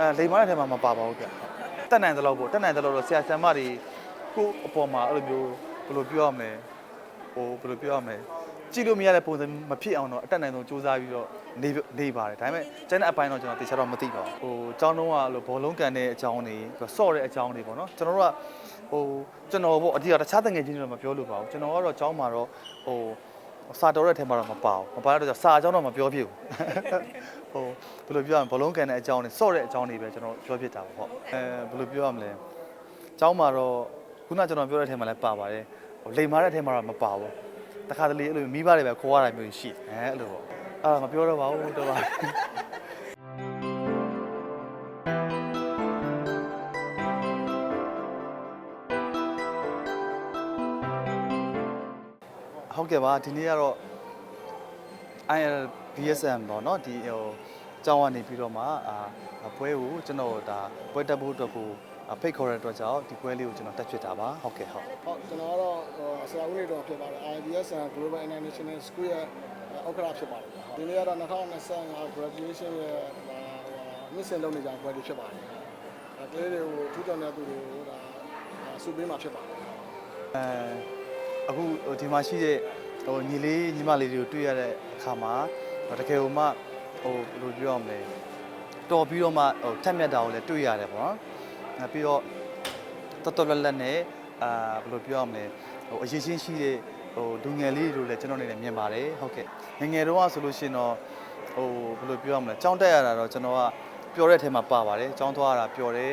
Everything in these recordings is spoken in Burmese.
အဲလိမ်မာတဲ့ထဲမှာမပါပါဘူးဗျတက်နိုင်တယ်လို့ပေါ့တက်နိုင်တယ်လို့တော့ဆရာဆရာမတွေကိုအပေါ်မှာအဲ့လိုမျိုးဘယ်လိုပြောရမလဲဟိုဘယ်လိုပြောရမလဲကြည့်လို့မရတဲ့ပုံစံမဖြစ်အောင်တော့အတက်နိုင်ဆုံးစူးစမ်းပြီးတော့နေနေပါတယ်ဒါပေမဲ့ကျန်တဲ့အပိုင်းတော့ကျွန်တော်တေချာတော့မသိပါဘူးဟိုအကြောင်းတော့ကအဲ့လိုဘောလုံးကန်တဲ့အကြောင်းတွေဆော့တဲ့အကြောင်းတွေပေါ့နော်ကျွန်တော်တို့ကဟိုကျွန်တော်ပေါ့အဓိကတခြားတငယ်ချင်းတွေတော့မပြောလို့ပါဘူးကျွန်တော်ကတော့အကြောင်းမှာတော့ဟို စာတော်တဲ့ထဲမှာတော့မပါဘူးမပါတော့ကြောင့်စာအကြောင်းတော့မပြောဖြစ်ဘူးဟိုဘယ်လိုပြောရမလဲဘလုံးကန်တဲ့အကြောင်းတွေစော့တဲ့အကြောင်းတွေပဲကျွန်တော်ပြောဖြစ်တာပေါ့အဲဘယ်လိုပြောရမလဲအကြောင်းမှာတော့ခုနကျွန်တော်ပြောတဲ့ထဲမှာလည်းပါပါတယ်ဟိုလိမ်မာတဲ့ထဲမှာတော့မပါဘူးတခါတလေအဲ့လိုမိဘတွေပဲခေါ်ရတာမျိုးရှိတယ်အဲအဲ့လိုပေါ့အာမပြောတော့ပါဘူးတော့ပါ ကဲ့ပါဒီနေ့ကတော့ IL BSM ပေါ့နော်ဒီဟိုကျောင်းကနေပြီးတော့မှအာပွဲကိုကျွန်တော်ဒါပွဲတက်ဖို့အတွက်ကိုဖိတ်ခေါ်တဲ့အတွက်ကြောင့်ဒီပွဲလေးကိုကျွန်တော်တက်ဖြစ်တာပါဟုတ်ကဲ့ဟုတ်ဟုတ်ကျွန်တော်ကတော့ဟိုဆရာဦးနေတော်ဖြစ်ပါတယ် IBS and Global International School ရဲ့ဥက္ကဋ္ဌဖြစ်ပါတယ်ဒီနေ့ကတော့2025 graduation ရဲ့ဟိုမြင့်စင်လုပ်နေကြပွဲလေးဖြစ်ပါတယ်ဒါကလေးတွေကိုထူးထောင်တဲ့သူတွေကိုဒါစုပေးမှာဖြစ်ပါတယ်အဲအခုဟိုဒီမှာရှိတဲ့ ဟိုညီလေးညီမလေးတွေကိုတွေ့ရတဲ့အခါမှာတကယ်လို့မှဟိုဘယ်လိုပြောရမလဲတော်ပြီးတော့မှဟိုထက်မြက်တာကိုလည်းတွေ့ရတယ်ပေါ့နော်အဲပြီးတော့တော်တော်လက်လက်နဲ့အာဘယ်လိုပြောရမလဲဟိုအရေးချင်းရှိတဲ့ဟိုဒူငယ်လေးတို့လည်းကျွန်တော်နေနဲ့မြင်ပါတယ်ဟုတ်ကဲ့ငယ်ငယ်တော့ဆိုလို့ရှိရင်တော့ဟိုဘယ်လိုပြောရမလဲကြောင်းတက်ရတာတော့ကျွန်တော်ကပျော်တဲ့အထဲမှာပါပါတယ်ကြောင်းသွားရတာပျော်တယ်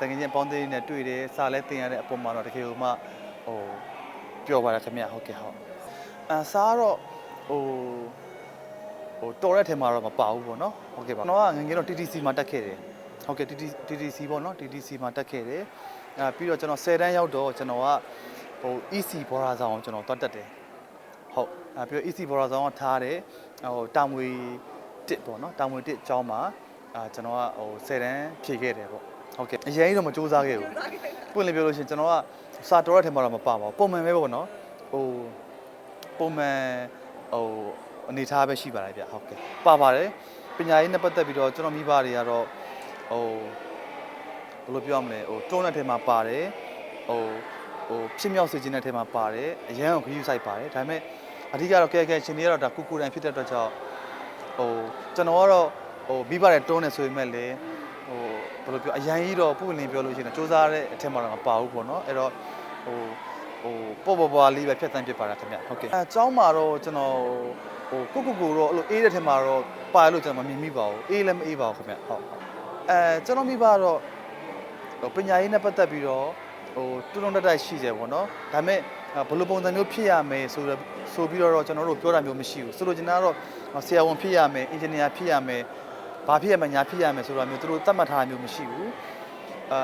တကယ်ချင်းပေါင်းသေးနဲ့တွေ့တယ်စာလဲတင်ရတဲ့အပေါ်မှာတော့တကယ်လို့မှဟိုပြောပါရခင်ဗျဟုတ်ကဲ့ဟုတ် အစားတော့ဟိုဟိုတော်တဲ့ထဲမှာတော့မပါဘူးပေါ့နော်ဟုတ်ကဲ့ပါကျွန်တော်ကငယ်ငယ်တော့ TTC မှာတက်ခဲ့တယ်ဟုတ်ကဲ့ TTC ပေါ့နော် TTC မှာတက်ခဲ့တယ်အဲပြီးတော့ကျွန်တော်10တန်းရောက်တော့ကျွန်တော်ကဟို EC ဘောရာဆောင်ကိုကျွန်တော်တွတ်တက်တယ်ဟုတ်အဲပြီးတော့ EC ဘောရာဆောင်ကထားတယ်ဟိုတာမွေ1ပေါ့နော်တာမွေ1အကြောင်းမှာအာကျွန်တော်ကဟို10တန်းဖြည့်ခဲ့တယ်ပေါ့ဟုတ်ကဲ့အရင်ကြီးတော့မစူးစမ်းခဲ့ဘူးပွင့်လင်းပြောလို့ရှိရင်ကျွန်တော်ကစာတော်တဲ့ထဲမှာတော့မပါပါဘူးပုံမှန်ပဲပေါ့နော်ဟို ပုံမှန်ဟိုအနေထားပဲရှိပါတယ်ဗျဟုတ်ကဲ့ပါပါတယ်ပညာရေးနဲ့ပတ်သက်ပြီးတော့ကျွန်တော်မိဘတွေကတော့ဟိုဘယ်လိုပြောရမလဲဟိုတွန်းတဲ့ထဲမှာပါတယ်ဟိုဟိုဖြစ်မြောက်စေခြင်းတဲ့ထဲမှာပါတယ်အရန်ကိုခရီးဆိုင်ပါတယ်ဒါပေမဲ့အဓိကတော့ကဲကဲရှင်တွေကတော့ဒါကုကူတန်ဖြစ်တဲ့အတွက်ကြောင့်ဟိုကျွန်တော်ကတော့ဟိုမိဘတွေတွန်းနေဆိုပေမဲ့လေဟိုဘယ်လိုပြောအရန်ကြီးတော့ပုလင်းပြောလို့ရှိရင်စူးစမ်းတဲ့အထက်မှာတော့မပါဘူးပေါ့နော်အဲ့တော့ဟို ဟိုပေါ့ပေါ့ပွားလေးပဲဖြတ်တန်းဖြစ်ပါတာခင်ဗျဟုတ်ကဲ့အဲကျောင်းမှာတော့ကျွန်တော်ဟိုကိုကိုကိုတော့အဲ့လိုအေးတဲ့ထင်မှာတော့ပါလို့ကျွန်တော်မမြင်မိပါဘူးအေးလည်းမအေးပါဘူးခင်ဗျဟုတ်အဲကျွန်တော်မိဘကတော့ပညာရေးနဲ့ပတ်သက်ပြီးတော့ဟိုတူတုံတက်တိုက်ရှိတယ်ပေါ့နော်ဒါပေမဲ့ဘယ်လိုပုံစံမျိုးဖြစ်ရမယ်ဆိုတော့ဆိုပြီးတော့ကျွန်တော်တို့ပြောတာမျိုးမရှိဘူးဆိုလိုချင်တာကတော့ဆရာဝန်ဖြစ်ရမယ်အင်ဂျင်နီယာဖြစ်ရမယ်ဘာဖြစ်ရမယ်ညာဖြစ်ရမယ်ဆိုတာမျိုးသူတို့သတ်မှတ်ထားတာမျိုးမရှိဘူးအဲ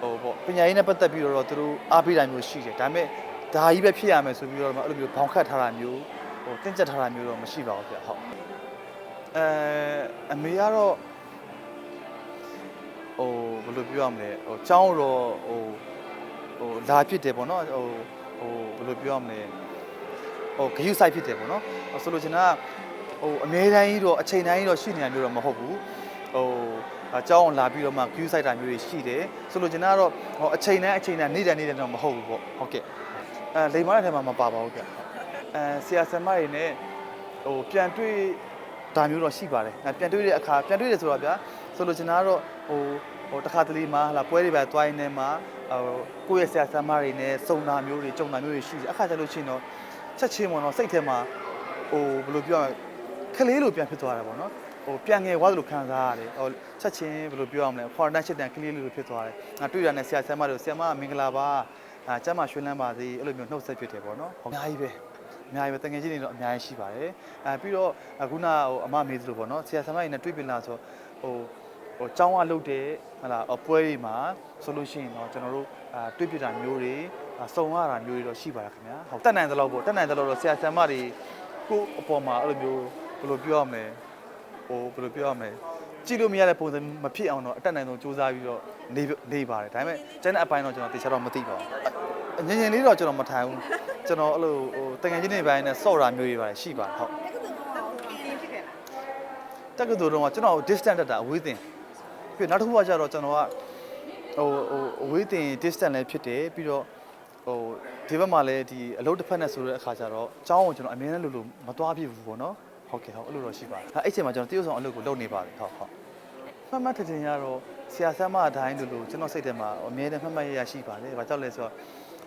ဟိုပေါ့ပညာရေးနဲ့ပတ်သက်ပြီးတော့သူတို့အားပေးတာမျိုးရှိတယ်ဒါပေမဲ့ဒါကြီးပဲဖြစ်ရမယ်ဆိုပြီးတော့အဲ့လိုမျိုးဘောင်ခတ်ထားတာမျိုးဟိုတင်းကျပ်ထားတာမျိုးတော့မရှိပါဘူးဗျဟုတ်အဲအမေကတော့ဟိုဘယ်လိုပြောရမလဲဟိုចောင်းတော့ဟိုဟိုလာဖြစ်တယ်ပေါ့နော်ဟိုဟိုဘယ်လိုပြောရမလဲဟိုဂယုဆိုင်ဖြစ်တယ်ပေါ့နော်ဆိုလိုချင်တာကဟိုအများတိုင်းကြီးတော့အချိန်တိုင်းကြီးတော့ရှိနေရမျိုးတော့မဟုတ်ဘူးဟို အကြောင်းလာပြီးတော့မှဂယုဆိုင်တာမျိုးတွေရှိတယ်ဆိုလိုချင်တာကတော့ဟိုအချိန်တိုင်းအချိန်တိုင်းနေ့တိုင်းနေ့တိုင်းတော့မဟုတ်ဘူးပေါ့ဟုတ်ကဲ့အဲလိမ်မာတဲ့ထဲမှာမပါပါဘူးဗျအဲဆရာဆရာမတွေနဲ့ဟိုပြန်တွေ့ဒါမျိုးတော့ရှိပါတယ်အဲပြန်တွေ့တဲ့အခါပြန်တွေ့တယ်ဆိုတော့ဗျာဆိုလိုချင်တာကတော့ဟိုဟိုတစ်ခါတလေမှာဟလာပွဲတွေပဲတွိုင်းနေမှာဟိုကိုယ့်ရဲ့ဆရာဆရာမတွေနဲ့စုံတာမျိုးတွေကြုံတာမျိုးတွေရှိတယ်အခါကျလို့ရှိရင်တော့ချက်ချင်းပေါ့နော်စိတ်ထဲမှာဟိုဘယ်လိုပြောရမလဲခလေးလိုပြန်ဖြစ်သွားတာပေါ့နော်ဟို ပြန်ငယ်သွားသလိုခံစားရတယ်ဟိုချက်ချင်းဘယ်လိုပြောရမလဲ foreign ရှစ်တန်ကလေးလိုဖြစ်သွားတယ်ငါတွေ့ရတဲ့ဆရာဆရာမတွေဆရာမမင်္ဂလာပါအာကျမ်းမာရွှေလန်းပါစေအဲ့လိုမျိုးနှုတ်ဆက်ဖြစ်တယ်ပေါ့နော်အများကြီးပဲအများကြီးပဲတကယ်ချင်းတွေတော့အများကြီးရှိပါတယ်အဲပြီးတော့အခုနဟိုအမမေးသလိုပေါ့နော်ဆရာဆရာမတွေနဲ့တွေ့ပြင်လာဆိုဟိုဟိုចောင်းကလုတ်တဲ့ဟလာအပွဲတွေမှာဆိုလို့ရှိရင်တော့ကျွန်တော်တို့အာတွေ့ပြတာမျိုးတွေစုံရတာမျိုးတွေတော့ရှိပါလားခင်ဗျာဟုတ်တက်နိုင်သလောက်ပေါ့တက်နိုင်သလောက်တော့ဆရာဆရာမတွေကိုအပေါ်မှာအဲ့လိုမျိုးဘယ်လိုပြောရမလဲ ဟိုဘယ်လိုပြောရမလဲကြည့်လို့မရတဲ့ပုံစံမဖြစ်အောင်တော့အတက်နိုင်ဆုံးစူးစမ်းပြီးတော့နေနေပါတယ်ဒါပေမဲ့ကျန်တဲ့အပိုင်းတော့ကျွန်တော်တေချာတော့မသိပါဘူးငငယ်လေးတော့ကျွန်တော်မထိုင်ဘူးကျွန်တော်အဲ့လိုဟိုတငယ်ချင်းတွေပိုင်းနဲ့စော့တာမျိုးတွေပါတယ်ရှိပါတယ်ဟုတ်တက္ကသိုလ်တော့ကျွန်တော် distance တက်တာအဝေးသင် ပြီးတော့နောက်တစ်ခုကကျတော့ကျွန်တော်ကဟိုဟိုအဝေးတင် distance လည်းဖြစ်တယ်ပြီးတော့ဟိုဒီဘက်မှာလည်းဒီအလုပ်တစ်ဖက်နဲ့ဆိုတဲ့အခါကျတော့အเจ้าကိုကျွန်တော်အမြဲတမ်းလို့လို့မသွားပြဘူးပေါ့နော် ဟုတ်ကဲ့ဟုတ်အဲ့လိုတော့ရှိပါတယ်အဲ့အဲ့ချိန်မှာကျွန်တော်တရုတ်ဆောင်အလုပ်ကိုလုပ်နေပါတယ်ဟုတ်ဟုတ်မှတ်မှတ်ထင်ထင်ရတော့ဆရာဆမ်းမအတိုင်းလို့လို့ကျွန်တော်စိတ်ထဲမှာအမြဲတမ်းမှတ်မှတ်ရရရှိပါတယ်ဘာကြောင့်လဲဆိုတော့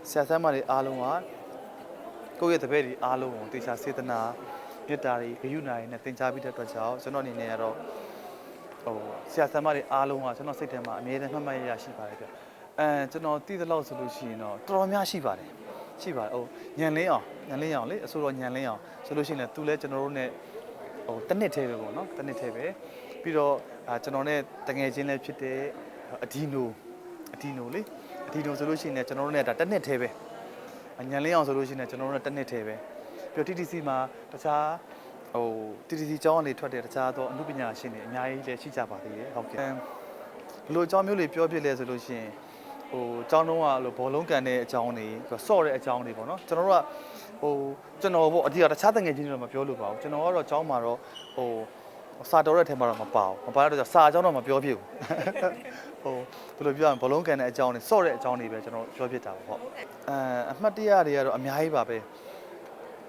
ဆရာဆမ်းမတွေအားလုံးကကိုယ့်ရဲ့တပည့်တွေအားလုံးကိုတေချာစေတနာမေတ္တာတွေဂရုဏာတွေနဲ့သင်ကြားပြီးတဲ့အတွက်ကြောင့်ကျွန်တော်အနေနဲ့ကတော့ဟိုဆရာဆရာမတွေအားလုံးကကျွန်တော်စိတ်ထဲမှာအမြဲတမ်းမှတ်မှတ်ရရရှိပါတယ်ဗျအဲကျွန်တော်တည်သလောက်ဆိုလို့ရှိရင်တော့တော်တော်များရှိပါတယ်ရှိပါတယ်ဟိုညံလင်းအောင်ညံလင်းအောင်လေအဆိုတော်ညံလင်းအောင်ဆိုလို့ရှိရင်လည်းသူလည်းကျွန်တော်တို့ ਨੇ ဟိုတစ်နှစ်သေးပဲပေါ့နော်တစ်နှစ်သေးပဲပြီးတော့အာကျွန်တော် ਨੇ တငယ်ချင်းလည်းဖြစ်တဲ့အဒီနိုအဒီနိုလေအဒီနိုဆိုလို့ရှိရင်လည်းကျွန်တော်တို့ ਨੇ ဒါတစ်နှစ်သေးပဲအညံလင်းအောင်ဆိုလို့ရှိရင်ကျွန်တော်တို့ကတစ်နှစ်ထဲပဲပြီးတော့ TTC မှာတခြားဟို TTC ကျောင်းကနေထွက်တဲ့တခြားသောအမှုပညာရှင်တွေအများကြီးလည်းရှိကြပါသေးတယ်ဟုတ်ကဲ့ဘယ်လိုအကြောင်းမျိုးတွေပြောပြလဲဆိုလို့ရှိရင်ဟိုကျောင်းတုံးကလို့ဘောလုံးကန်တဲ့အကြောင်းတွေပြီးတော့ဆော့တဲ့အကြောင်းတွေပေါ့နော်ကျွန်တော်တို့က ဟိုကျွန်တော်ပေါ့အဓိကတခြားတငယ်ချင်းတွေတော့မပြောလို့ပါဘူးကျွန်တော်ကတော့ကျောင်းမှာတော့ဟိုစာတော်တဲ့ထဲမှာတော့မပါဘူးမပါတော့စာအကြောင်းတော့မပြောဖြစ်ဘူးဟိုဘယ်လိုပြောရမလဲဘောလုံးကန်တဲ့အကြောင်းတွေဆော့တဲ့အကြောင်းတွေပဲကျွန်တော်ပြောဖြစ်တာပေါ့ဟုတ်အဲအမှတ်တရတွေကတော့အများကြီးပါပဲ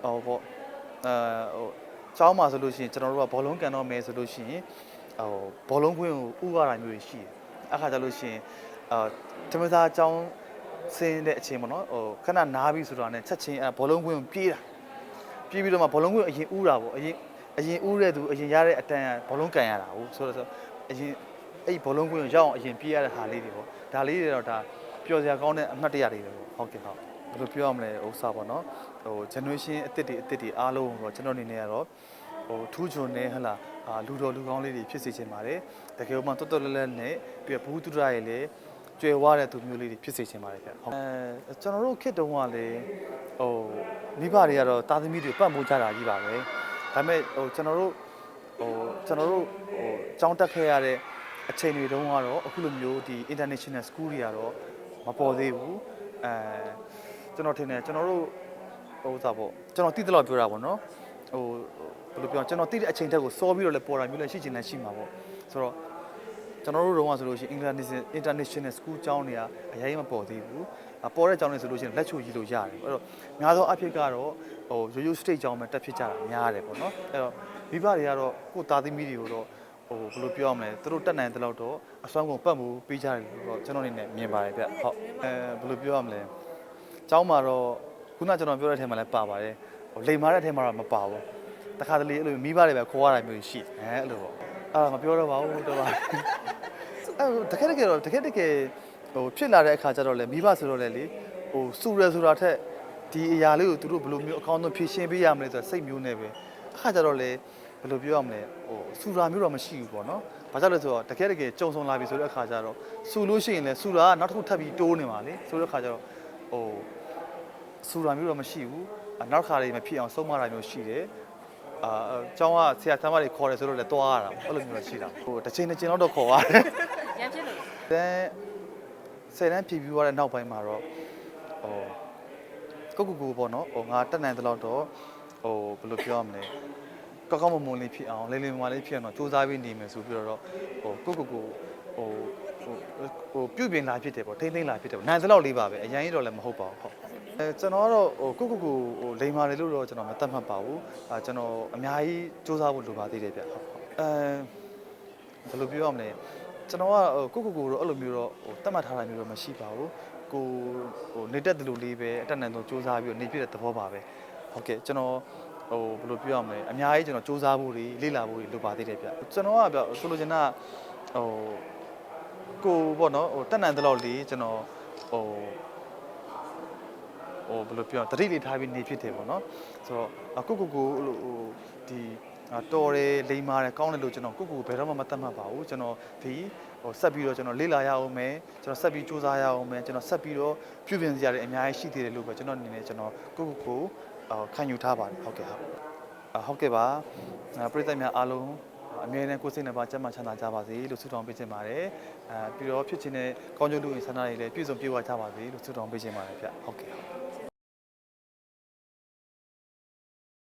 ဟိုပေါ့အဲဟိုကျောင်းမှာဆိုလို့ရှိရင်ကျွန်တော်တို့ကဘောလုံးကန်တော့မယ်ဆိုလို့ရှိရင်ဟိုဘောလုံးခွင်းကိုဥရတာမျိုးတွေရှိတယ်အခါကျလို့ရှိရင်အာတမသာကျောင်း ဆင်းတဲ့အချိန်ပေါ့နော်ဟိုခဏနားပြီဆိုတာနဲ့ချက်ချင်းအဲဘောလုံးခွင်းကိုပြေးတာပြေးပြီးတော့မှဘောလုံးခွင်းကိုအရင်ဥတာပေါ့အရင်အရင်ဥတဲ့သူအရင်ရတဲ့အတန်းကဘောလုံးကန်ရတာဟုတ်ဆိုတော့အရင်အဲ့ဒီဘောလုံးခွင်းကိုရောက်အောင်အရင်ပြေးရတဲ့ဟာလေးတွေပေါ့ဒါလေးတွေတော့ဒါပျော်စရာကောင်းတဲ့အမှတ်တရတွေပဲပေါ့ဟုတ်ကဲ့ဟုတ်ဘယ်လိုပြောရမလဲဥစ္စာပေါ့နော်ဟို generation အစ်စ်တွေအစ်စ်တွေအားလုံးတော့ကျွန်တော်အနေနဲ့ကတော့ဟိုထူးချွန်နေဟလာအာလူတော်လူကောင်းလေးတွေဖြစ်စေချင်ပါတယ်တကယ်လို့မှတော်တော်လဲလဲနဲ့ပြီးတော့ဘူးတူရရဲ့လေ ကျွယ်ဝတဲ့သူမျိုးလေးတွေဖြစ်စေချင်ပါတယ်ဗျဟုတ်အဲကျွန်တော်တို့ခေတ်တုန်းကလည်းဟိုမိဘတွေကတော့တာသမီတွေပတ်မိုးကြတာကြီးပါပဲဒါပေမဲ့ဟိုကျွန်တော်တို့ဟိုကျွန်တော်တို့ဟိုចောင်းတက်ခဲ့ရတဲ့အချိန်တွေတုန်းကတော့အခုလိုမျိုးဒီ international school တွေကတော့မပေါ်သေးဘူးအဲကျွန်တော်ထင်တယ်ကျွန်တော်တို့ဟိုစားပေါ့ကျွန်တော်တိတိလောက်ပြောတာပေါ့နော်ဟိုဘယ်လိုပြောကျွန်တော်တိတဲ့အချိန်တက်ကိုစောပြီးတော့လည်းပေါ်တာမျိုးလည်းရှိချင်လည်းရှိမှာပေါ့ဆိုတော့ ကျွန်တော်တို့တော့ဆိုလို့ရှိရင် international international school ကျောင်းတွေကအရင်မပေါ်သေးဘူးအပေါ်တဲ့ကျောင်းတွေဆိုလို့ရှိရင်လက်ချိုကြီးလို့ရတယ်အဲ့တော့များသောအဖြစ်ကတော့ဟိုရိုးရိုး state ကျောင်းမှာတက်ဖြစ်ကြတာများတယ်ပေါ့နော်အဲ့တော့မိဘတွေကတော့ကိုယ်သားသမီးတွေကိုတော့ဟိုဘယ်လိုပြောရမလဲသူတို့တက်နိုင်တဲ့လောက်တော့အစွမ်းကုန်ပတ်မှုပေးကြတယ်လို့တော့ကျွန်တော်အနေနဲ့မြင်ပါတယ်ဗျဟုတ်အဲဘယ်လိုပြောရမလဲကျောင်းမှာတော့ခုနကျွန်တော်ပြောတဲ့အထက်မှာလည်းပါပါတယ်ဟိုလိမ်မာတဲ့အထက်မှာတော့မပါဘူးတခါတလေအဲ့လိုမိဘတွေပဲခေါ်ရတာမျိုးရှိတယ်အဲအဲ့လိုပေါ့အာမပြောတော့ပါဘူးတော့ပါအဲ တကယ်တကယ်တော့တကယ်တကယ်ဟိုဖြစ်လာတဲ့အခါကျတော့လေမိဘဆိုတော့လေလေဟိုစူရဆိုတာထက်ဒီအရာလေးကိုသူတို့ဘယ်လိုမျိုးအကောင်းဆုံးဖြည့်ရှင်းပေးရမလဲဆိုတော့စိတ်မျိုးနဲ့ပဲအခါကျတော့လေဘယ်လိုပြောရမလဲဟိုစူရာမျိုးတော့မရှိဘူးပေါ့နော်ဘာကြောင့်လဲဆိုတော့တကယ်တကယ်ကြုံဆုံလာပြီဆိုတဲ့အခါကျတော့စူလို့ရှိရင်လေစူရာကနောက်တစ်ခုထပ်ပြီးတိုးနေပါလေဆိုတဲ့အခါကျတော့ဟိုစူရာမျိုးတော့မရှိဘူးအနောက်ခါလေးမဖြစ်အောင်ဆုံးမတာမျိုးရှိတယ်အာအကျောင်းကဆရာဆမ်းမတွေခေါ်တယ်ဆိုတော့လည်းတွားရတာပေါ့အဲ့လိုမျိုးတော့ရှိတာဟိုတစ်ချိန်တစ်ချိန်တော့ခေါ်ရတယ် ရန်ဖြစ်လို့တန်းဆယ်တန်းဖြည့်ပြီးသွားတဲ့နောက်ပိုင်းမှာတော့ဟိုကိုကိုကိုပေါ့နော်ဟိုငါတက်နိုင်တဲ့လောက်တော့ဟိုဘယ်လိုပြောရမလဲကောက်ကောက်မွန်မွန်လေးဖြစ်အောင်လေးလေးမမလေးဖြစ်အောင်တော့စူးစမ်းပြီးနေမယ်ဆိုပြီးတော့ဟိုကိုကိုကိုဟိုဟိုဟိုပြုတ်ပြင်လာဖြစ်တယ်ပေါ့ထိမ့်သိမ့်လာဖြစ်တယ်ပေါ့နိုင်တဲ့လောက်လေးပါပဲအရင်တော့လည်းမဟုတ်ပါဘူးဟုတ်အဲကျွန်တော်ကတော့ဟိုကိုကိုကိုဟိုလိန်မာတယ်လို့တော့ကျွန်တော်မတတ်မှတ်ပါဘူးအဲကျွန်တော်အများကြီးစူးစမ်းဖို့လိုပါသေးတယ်ဗျဟုတ်အဲဘယ်လိုပြောရမလဲ ကျွန်တော်ကဟိုကိုကိုကိုတော့အဲ့လိုမျိုးတော့ဟိုတတ်မှတ်ထားတာမျိုးတော့မရှိပါဘူးကိုဟိုနေတက်တယ်လို့လေးပဲအတက်နိုင်ဆုံးစူးစမ်းပြီးတော့နေပြတဲ့သဘောပါပဲဟုတ်ကဲ့ကျွန်တော်ဟိုဘယ်လိုပြောရမလဲအများကြီးကျွန်တော်စူးစမ်းဖို့တွေလေ့လာဖို့တွေလုပ်ပါသေးတယ်ဗျကျွန်တော်ကဗျဆိုလိုချင်တာဟိုကိုပေါ့နော်ဟိုတက်နိုင်တဲ့လောက်လေးကျွန်တော်ဟိုဟိုဘယ်လိုပြောတတိလေးထားပြီးနေဖြစ်တယ်ပေါ့နော်ဆိုတော့ကိုကိုကိုဟိုဒီအာ တော်တယ်လိမ္မာတယ်ကောင်းတယ်လို့ကျွန်တော်ကိုယ့်ကိုယ်ဘယ်တော့မှမတတ်မှတ်ပါဘူးကျွန်တော်ဒီဟိုဆက်ပြီးတော့ကျွန်တော်လေ့လာရအောင်မယ်ကျွန်တော်ဆက်ပြီးစူးစမ်းရအောင်မယ်ကျွန်တော်ဆက်ပြီးတော့ပြုပြင်စရာတွေအများကြီးရှိသေးတယ်လို့ပဲကျွန်တော်အနေနဲ့ကျွန်တော်ကိုယ့်ကိုယ်ကိုအာခံယူထားပါတယ်ဟုတ်ကဲ့ဟုတ်အာဟုတ်ကဲ့ပါအာပရိသတ်များအားလုံးအမြဲတမ်းကိုယ်စိတ်နဲ့ပါကျန်းမာချမ်းသာကြပါစေလို့ဆုတောင်းပေးချင်ပါတယ်အာပြီးတော့ဖြစ်ချင်တဲ့ကောင်းကျိုးလူဝင်ဆန္ဒတွေလည်းပြည့်စုံပြေဝကြပါစေလို့ဆုတောင်းပေးချင်ပါတယ်ဗျဟုတ်ကဲ့ဟုတ်